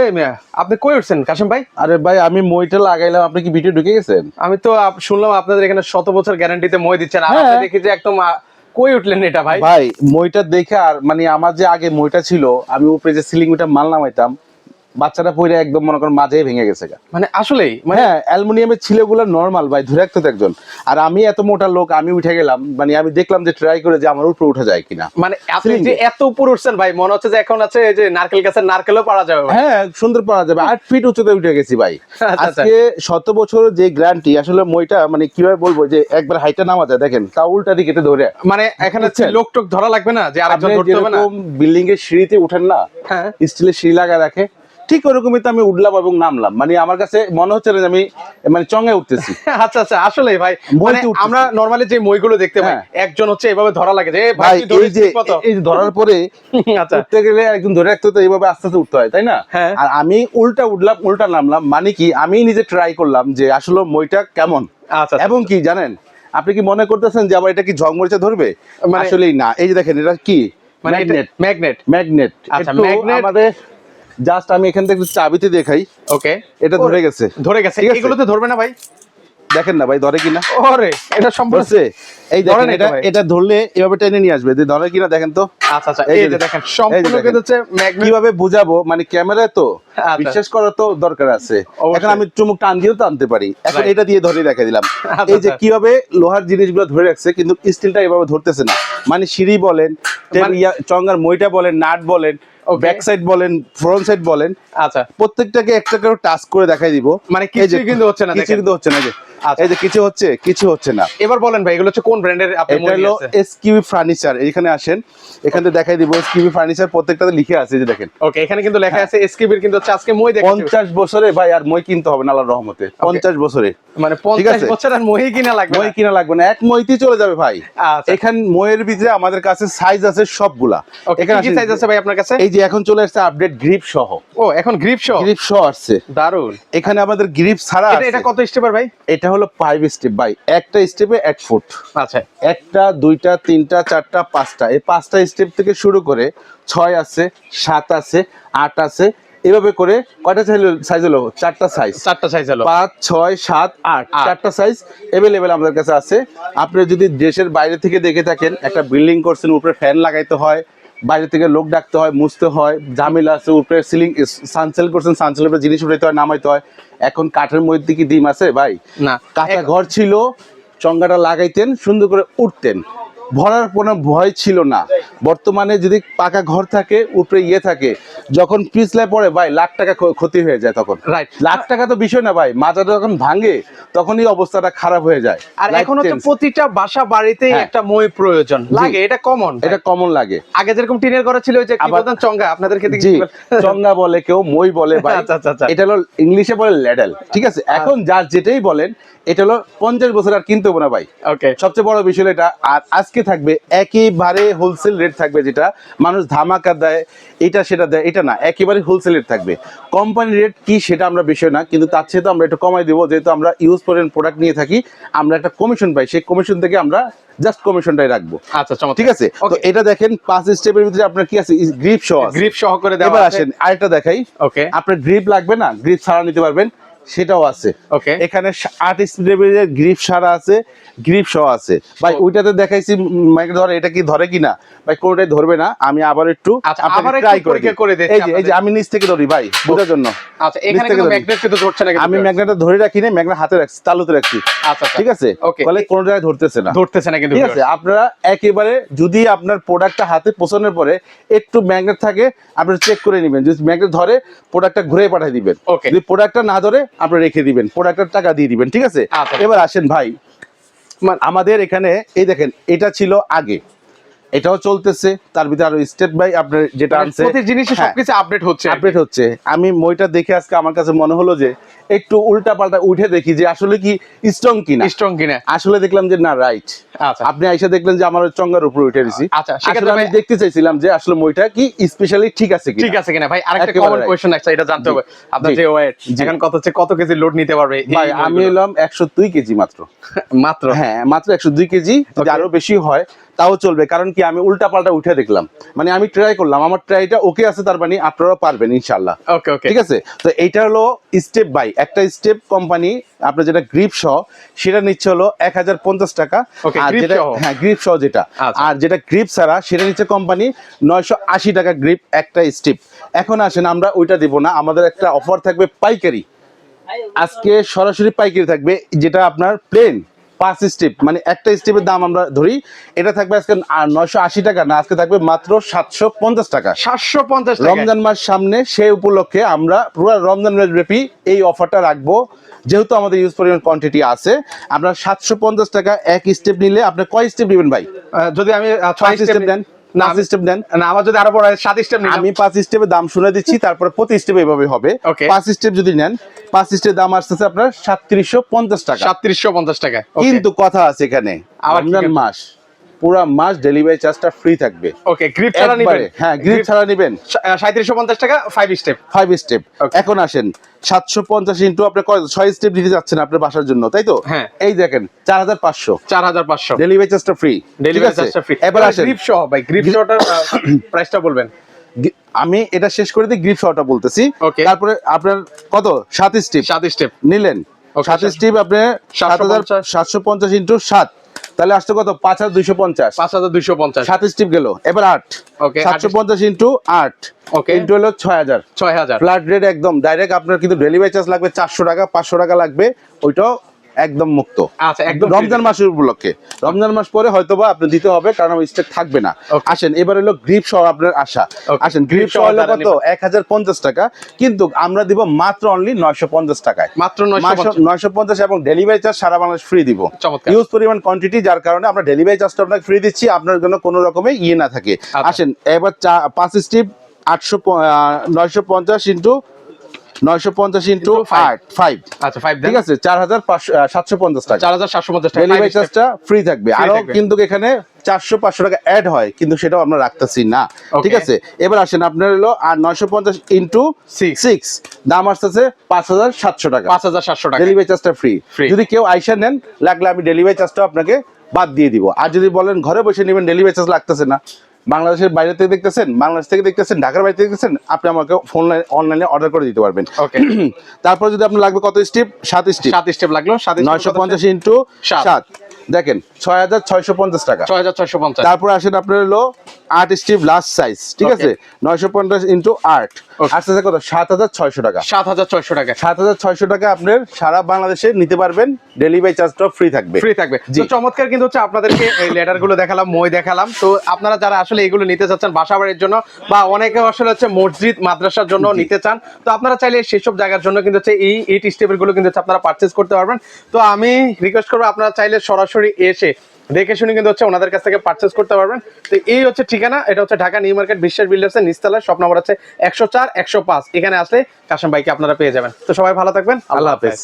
এই মিয়া আপনি কই উঠছেন? কাশেম ভাই? আরে ভাই আমি মইটা লাগাইলাম। আপনি কি ভিডিও ঢুকে গেছেন? আমি তো শুনলাম আপনাদের এখানে শত বছর গ্যারান্টিতে মই দিচ্ছেন আর হ্যাঁ। আপনি দেখি যে একদম কই উঠলেন এটা ভাই? ভাই মইটা দেখে আর মানে আমার যে আগে মইটা ছিল আমি উপরে যে সিলিং ওটা মাল নামাইতাম বাচ্চাটা পড়ে একদম মনে করেন মাঝেই ভেঙে গেছে মানে আসলেই মানে হ্যাঁ অ্যালুমিনিয়ামের ছিলেগুলো নর্মাল ভাই ধরে রাখতো একজন। আর আমি এত মোটা লোক আমি উঠে গেলাম মানে আমি দেখলাম যে ট্রাই করে যে আমার উপরে উঠা যায় কিনা। মানে আপনি যে এত উপর উঠছেন ভাই মনে হচ্ছে যে এখন আছে যে নারকেল গাছের নারকেলও পারা যাবে হ্যাঁ সুন্দর পাওয়া যাবে। আট ফিট উচ্চতে উঠে গেছি ভাই। আচ্ছা, আচ্ছা। আজকে শত বছর যে গ্যারান্টি আসলে মইটা মানে কীভাবে বলব যে একবার হাইটটা নামা যায় দেখেন তা উল্টা দিকে ধরে। মানে এখানে হচ্ছে লোক টোক ধরা লাগবে না যে আরেকজন ধরতে হবে না। বিল্ডিং এর সিঁড়িতে উঠেন না হ্যাঁ। স্টিলের সিঁড়ি লাগা রাখে ঠিক ওরকমই তো আমি উঠলাম এবং নামলাম। মানে আমার কাছে মনে হচ্ছে না যে আমি মানে চঙ্গায় উঠতেছি। আচ্ছা আচ্ছা আসলে ভাই। মানে আমরা নরমালি যে মইগুলো দেখতে পাই হ্যাঁ। একজন হচ্ছে এভাবে ধরা লাগে যে ভাই এই যে এই ধরার পরে আচ্ছা। উঠতে গেলে একজন ধরে রাখতে তো এইভাবে আস্তে আস্তে উঠতে হয় তাই না? হ্যাঁ। আর আমি উল্টা উঠলাম উল্টা নামলাম মানে কি আমি নিজে ট্রাই করলাম যে আসলে মইটা কেমন। আচ্ছা এবং কি জানেন? আপনি কি মনে করতেছেন যে আবার এটা কি ঝংমরিচা ধরবে? মানে- আসলেই না। এই যে দেখেন এটা কি? ম্যাগনেট ম্যাগনেট ম্যাগনেট আচ্ছা, magnet- আমাদের জাস্ট আমি এখান থেকে চাবিতে দেখাই। ওকে এটা ধরে গেছে। ধরে গেছে? এগুলোতে ধরবে না ভাই? দেখেন না ভাই ধরে কিনা? ওরে এটা সম্পূর্ণ এই দেখেন এটা এটা ধরলে এভাবে টেনে নিয়ে আসবে। ধরে কিনা দেখেন তো? আচ্ছা আচ্ছা এই যে দেখেন। সম্পূর্ণ কিন্তু হচ্ছে কীভাবে বুঝাবো? মানে ক্যামেরায় তো আচ্ছা। বিশ্বাস করা তো দরকার আছে। এখন আমি চুমুক টান দিয়েও টানতে পারি। এখন এটা দিয়ে ধরে রেখে দিলাম। আচ্ছা, এই যে আচ্ছা। কীভাবে লোহার জিনিসগুলো ধরে রাখছে কিন্তু স্টিলটা এভাবে ধরতেছে না। মানে সিঁড়ি বলেন মানে- চঙ্গার মইটা বলেন নাট বলেন. ব্যাক সাইড বলেন ফ্রন্ট সাইড বলেন আচ্ছা। প্রত্যেকটাকে একটা করে টাচ করে দেখাই দিব। মানে কিছু কিন্তু হচ্ছে না, কিছু কিন্তু হচ্ছে না এই যে আচ্ছা। এই যে কিছু হচ্ছে কিছু হচ্ছে না। এবার বলেন ভাই এগুলো হচ্ছে কোন ব্র্যান্ডের আপনি এটা হলো এসকিউবি ফার্নিচার এখানে আসেন এখানে দেখাই দিব এসকিউবি ফার্নিচার প্রত্যেকটাতে লিখে আছে যে দেখেন। ওকে এখানে কিন্তু লেখা আছে এসকিবির কিন্তু হচ্ছে আজকে মই দেখেছি পঞ্চাশ বছরে ভাই আর মই কিনতে হবে না আল্লাহর রহমতে। পঞ্চাশ বছরে। মানে 50 বছর আর মই কিনা লাগবে মই কিনা লাগবে না। এক চলে যাবে ভাই। আচ্ছা। এখান মইয়ের ভিতরে আমাদের কাছে সাইজ আছে সবগুলা। এখানে কি সাইজ আছে ভাই আপনার কাছে? এই যে এখন চলে আসছে আপডেট গ্রিপ সহ। ও এখন গ্রিপ সহ? গ্রিপ সহ আসছে। দারুণ এখানে আমাদের গ্রিপ ছাড়া এটা এটা কত স্টেপার ভাই? এটা হলো ফাইভ স্টেপ বাই একটা স্টেপে এক ফুট আচ্ছা। একটা দুইটা তিনটা চারটা পাঁচটা। এই পাঁচটা স্টেপ থেকে শুরু করে ছয় আছে সাত আছে আট আছে এভাবে করে কয়টা সাইজ সাইজ হলো? চারটা সাইজ চারটা সাইজ হলো। পাঁচ ছয় সাত আট। আট। চারটা সাইজ অ্যাভেলেবেল আমাদের কাছে আছে। আপনি যদি দেশের বাইরে থেকে দেখে থাকেন একটা বিল্ডিং করছেন উপরে ফ্যান লাগাইতে হয় বাইরে থেকে লোক ডাকতে হয় মুছতে হয় ঝামেলা আছে উপরে সিলিং সানসেল করছেন সানসেল উপরে জিনিস উঠাইতে হয় নামাইতে হয়। এখন কাঠের মধ্যে কি ডিম আছে ভাই? না। কাঁচা ঘর ছিল চঙ্গাটা লাগাইতেন সুন্দর করে উঠতেন। ভরার কোনো ভয় ছিল না। বর্তমানে যদি পাকা ঘর থাকে উপরে ইয়ে থাকে যখন পিছলায় পড়ে ভাই লাখ টাকা ক্ষতি হয়ে যায় তখন। রাইট লাখ টাকা তো বিষয় না ভাই মাজাটা যখন ভাঙে তখনই অবস্থাটা খারাপ হয়ে যায়। আর এখন হচ্ছে প্রতিটা বাসা বাড়িতেই হ্যাঁ। একটা মই প্রয়োজন। লাগে এটা কমন এটা কমন লাগে। আগে যেরকম টিনের ঘরে ছিল ওই যে কি বলতেন চঙ্গা আপনাদের ক্ষেত্রে কি চঙ্গা বলে কেউ মই বলে ভাই। আচ্ছা, আচ্ছা, আচ্ছা। এটা হলো ইংলিশে বলে ল্যাডেল ঠিক আছে? এখন যার যেটাই বলেন এটা হলো পঞ্চাশ বছর আর কিনতে হবে না ভাই। ওকে সবচেয়ে বড় বিষয় এটা। আর আজকে থাকবে একেবারে হোলসেল রেট থাকবে যেটা। মানুষ ধামাকা দেয় এটা সেটা দেয় এটা না একেবারে হোলসেল রেট থাকবে। কোম্পানি রেট কি সেটা আমরা বিষয় না কিন্তু তার চেয়ে তো আমরা একটু কমাই দেবো। যেহেতু আমরা ইউজ করেন প্রোডাক্ট নিয়ে থাকি আমরা একটা কমিশন পাই সেই কমিশন থেকে আমরা জাস্ট কমিশনটাই রাখব। আচ্ছা ঠিক আছে? তো এটা দেখেন পাঁচ স্টেপের ভিতরে আপনার কি আছে? গ্রিপ শো গ্রিপ সহ করে দেওয়া আসেন আরেকটা দেখাই। ওকে আপনার গ্রিপ লাগবে না গ্রিপ ছাড়া নিতে পারবেন। সেটাও আছে। ওকে এখানে আট স্পিডের গ্রিপ সারা আছে গ্রিপ সহ আছে। ভাই ওইটাতে দেখাইছি মাইকে ধরে এটা কি ধরে কিনা? ভাই কোনোটাই ধরবে না আমি আবার একটু আচ্ছা, আবার ট্রাই করে এই যে এই যে আমি নিচ থেকে ধরি ভাই বোঝার জন্য। আচ্ছা এখানে কিন্তু ম্যাগনেট কিন্তু ধরছে না কিন্তু আমি ম্যাগনেটটা ধরে রাখি না ম্যাগনেট হাতে রাখছি তালুতে রাখছি। আচ্ছা আচ্ছা। ঠিক আছে. বলে কোনো জায়গায় ধরতেছে না। ধরতেছে না কিন্তু ঠিক আছে? আপনারা একেবারে যদি আপনার প্রোডাক্টটা হাতে পৌঁছানোর পরে একটু ম্যাগনেট থাকে আপনারা চেক করে নেবেন। যদি ম্যাগনেট ধরে প্রোডাক্টটা ঘুরে পাঠিয়ে দিবেন. যদি প্রোডাক্টটা না ধরে আপনি রেখে দিবেন প্রোডাক্টের টাকা দিয়ে দিবেন ঠিক আছে আচ্ছা। এবার আসেন ভাই মানে- আমাদের এখানে এই দেখেন এটা ছিল আগে এটাও চলতেছে তার ভিতরে আরও স্টেপ বাই আপনার যেটা মানে আনছে। প্রতি জিনিসে হ্যাঁ, সবকিছু আপডেট হচ্ছে আপডেট হচ্ছে। আমি মইটা দেখে আজকে আমার কাছে মনে হলো যে একটু উল্টা পাল্টা উঠে দেখি যে আসলে কি স্ট্রং কিনা। স্ট্রং কিনা। আসলে দেখলাম যে না রাইট আচ্ছা। আপনি আইসা দেখলেন যে আমার চঙ্গার উপরে উঠে দিছি। আচ্ছা, সেক্ষেত্রে আমি দেখতে চাইছিলাম যে আসলে মইটা কি স্পেশালি ঠিক আছে কি ঠিক আছে কিনা ভাই? আরেকটা কমন কোশ্চেন আছে এটা জানতে হবে। আপনার যে ওয়েট। এখন কত হচ্ছে কত কেজি লোড নিতে পারবে? ভাই আমি? এলাম একশো দুই কেজি মাত্র। মাত্র? হ্যাঁ মাত্র একশো দুই কেজি। যদি আরও বেশি হয় তাও চলবে কারণ কি আমি উল্টা পাল্টা উঠে দেখলাম। মানে আমি ট্রাই করলাম আমার ট্রাইটা ওকে আছে তার মানে আপনারাও পারবেন ইনশাল্লাহ ওকে ওকে ঠিক আছে? তো এইটা হলো স্টেপ বাই একটা স্টেপ কোম্পানি আপনার যেটা গ্রিপ সহ সেটা নিচ্ছে হলো এক হাজার পঞ্চাশ টাকা। Okay, আর যেটা হ্যাঁ গ্রিপ সহ যেটা। আচ্ছা। আর যেটা গ্রিপ ছাড়া সেটা নিচ্ছে কোম্পানি নয়শো আশি টাকা গ্রিপ একটা স্টেপ এখন আসেন আমরা ওইটা দিব না আমাদের একটা অফার থাকবে পাইকারি। আজকে সরাসরি পাইকারি থাকবে যেটা আপনার প্লেন পাঁচ স্টেপ মানে একটা স্টেপের দাম আমরা ধরি এটা থাকবে আজকে নয়শো আশি টাকা না আজকে থাকবে মাত্র সাতশো পঞ্চাশ টাকা। সাতশো পঞ্চাশ রমজান মাস সামনে সেই উপলক্ষে আমরা পুরো রমজান মাস ব্যাপী এই অফারটা রাখব। যেহেতু আমাদের ইউজ পরিমাণ কোয়ান্টিটি আছে আপনার সাতশো পঞ্চাশ টাকা এক স্টেপ নিলে আপনি কয় স্টেপ নেবেন ভাই? যদি আমি ছয় স্টেপ স্টেপ দেন। না স্টেপ দেন। না আমার যদি আরও বড় সাত স্টেপ নেন আমি পাঁচ স্টেপের দাম শুনে দিচ্ছি তারপরে প্রতি স্টেপ এভাবে হবে। পাঁচ স্টেপ যদি নেন পাঁচ স্টেপ দাম আসতেছে আপনার সাতত্রিশশো পঞ্চাশ টাকা। সাতত্রিশশো পঞ্চাশ টাকা কিন্তু কথা আছে এখানে আবার রমজান মাস। পুরা মাস ডেলিভারি চার্জটা ফ্রি থাকবে। ওকে গ্রিপ ছাড়া একবারে নিবেন? হ্যাঁ গ্রিপ ছাড়া নেবেন। সাঁত্রিশশো পঞ্চাশ টাকা ফাইভ স্টেপ ফাইভ স্টেপ এখন আসেন সাতশো পঞ্চাশ ইন্টু আপনি কয় ছয় স্টেপ দিতে যাচ্ছেন আপনার বাসার জন্য তাই তো? হ্যাঁ। এই দেখেন চার হাজার পাঁচশো। চার হাজার পাঁচশো। ডেলিভারি চার্জটা ফ্রি ডেলিভারি চার্জটা ফ্রি এবার আসেন। গ্রিপ সহ ভাই গ্রিপ সহটার প্রাইসটা বলবেন। আমি এটা শেষ করে দিই গ্রিপ শটা বলতেছি. তারপরে আপনার কত? সাত স্টেপ সাত স্টেপ নিলেন। Okay, সাত সাত- স্টেপ আপনি সাত হাজার 750 সাতশো পঞ্চাশ ইন্টু সাত। তাহলে আসতে কত? পাঁচ হাজার দুইশো পঞ্চাশ। পাঁচ হাজার দুইশো পঞ্চাশ। সাতাশ টিপ গেল। এবার আট। ওকে সাতশো পঞ্চাশ ইন্টু আট। ওকে ইন্টু হলো ছয় হাজার। ছয় হাজার। ফ্ল্যাট রেট একদম। ডাইরেক্ট আপনার কিন্তু ডেলিভারি চার্জ লাগবে চারশো টাকা পাঁচশো টাকা লাগবে। ওইটাও একদম মুক্ত। আচ্ছা একদম রমজান মাসের উপলক্ষে। রমজান মাস পরে হয়তোবা আপনি দিতে হবে কারণ স্টেক থাকবে না। আসেন এবার হলো গ্রিপ সহ আপনার আশা। আসেন গ্রিপ সহ সহ হলো কত? এক হাজার পঞ্চাশ টাকা। কিন্তু আমরা দিব মাত্র অনলি নয়শো পঞ্চাশ টাকায়। মাত্র নয়শো পঞ্চাশ। এবং ডেলিভারি চার্জ সারা বাংলাদেশ ফ্রি দিব। ইউজ পরিমাণ কোয়ান্টিটি যার কারণে আমরা ডেলিভারি চার্জটা আপনাকে ফ্রি দিচ্ছি। আপনার জন্য কোনো রকমের ইয়ে না থাকে। আচ্ছা। আসেন এবার চা- পাঁচ স্টিপ আটশো নয়শো পঞ্চাশ ইন্টু নয়শো পঞ্চাশ ইন্টু আট ফাইভ আচ্ছা ফাইভ ঠিক আছে চার হাজার সাতশো পঞ্চাশ টাকা। চার হাজার সাতশো পঞ্চাশ টাকা। ডেলিভারি চার্জটা ফ্রি থাকবে। Free কিন্তু এখানে চারশো পাঁচশো টাকা অ্যাড হয় কিন্তু সেটাও আমরা রাখতেছি না। ঠিক আছে? এবার আসেন আপনার হলো আর নয়শো পঞ্চাশ ইন্টু সিক্স দাম আসতেছে পাঁচ হাজার সাতশো টাকা। পাঁচ হাজার সাতশো টাকা। ডেলিভারি চার্জটা ফ্রি. যদি কেউ আইসা নেন লাগলে আমি ডেলিভারি চার্জটা আপনাকে বাদ দিয়ে দিব। আর যদি বলেন ঘরে বসে নেবেন ডেলিভারি চার্জ লাগতেছে না। বাংলাদেশের বাইরে থেকে দেখতেছেন বাংলাদেশ থেকে দেখতেছেন ঢাকার বাইরে থেকে দেখতেছেন আপনি আমাকে ফোন অনলাইনে অর্ডার করে দিতে পারবেন। ওকে তারপর যদি আপনার লাগবে কত স্টেপ সাত স্টেপ সাত স্টেপ লাগল সাত নয়শো পঞ্চাশ ইন্টু সাত। সাত। দেখেন ছয় হাজার ছয়শো পঞ্চাশ টাকা। ছয় হাজার ছয়শো পঞ্চাশ। তারপরে আসেন আপনার হলো আট স্টিপ লাস্ট সাইজ ঠিক আছে? নয়শো পঞ্চাশ ইন্টু আট. আসতেছে কত? সাত হাজার ছয়শো টাকা। সাত হাজার ছয়শো টাকা। সাত হাজার ছয়শো টাকা আপনার সারা বাংলাদেশে নিতে পারবেন। ডেলিভারি চার্জটাও ফ্রি থাকবে। ফ্রি থাকবে। তো চমৎকার কিন্তু হচ্ছে আপনাদেরকে এই লেটারগুলো দেখালাম মই দেখালাম। তো আপনারা যারা আসলে এগুলো নিতে চাচ্ছেন বাসা বাড়ির জন্য বা অনেকে আসলে হচ্ছে মসজিদ মাদ্রাসার জন্য নিতে চান তো আপনারা চাইলে সেসব জায়গার জন্য কিন্তু হচ্ছে এই এইট স্টেপেরগুলো কিন্তু আপনারা পারচেজ করতে পারবেন। তো আমি রিকোয়েস্ট করব আপনারা চাইলে সরাসরি এসে দেখে শুনে কিন্তু হচ্ছে ওনাদের কাছ থেকে পারচেস করতে পারবেন। তো এই হচ্ছে ঠিকানা এটা হচ্ছে ঢাকা নিউ মার্কেট বিশ্বাস বিল্ডার্সের নিস্তালা সব নম্বর আছে একশো চার একশো পাঁচ। এখানে আসলে কাশিম ভাইকে আপনারা পেয়ে যাবেন। তো সবাই ভালো থাকবেন আল্লাহ হাফেজ।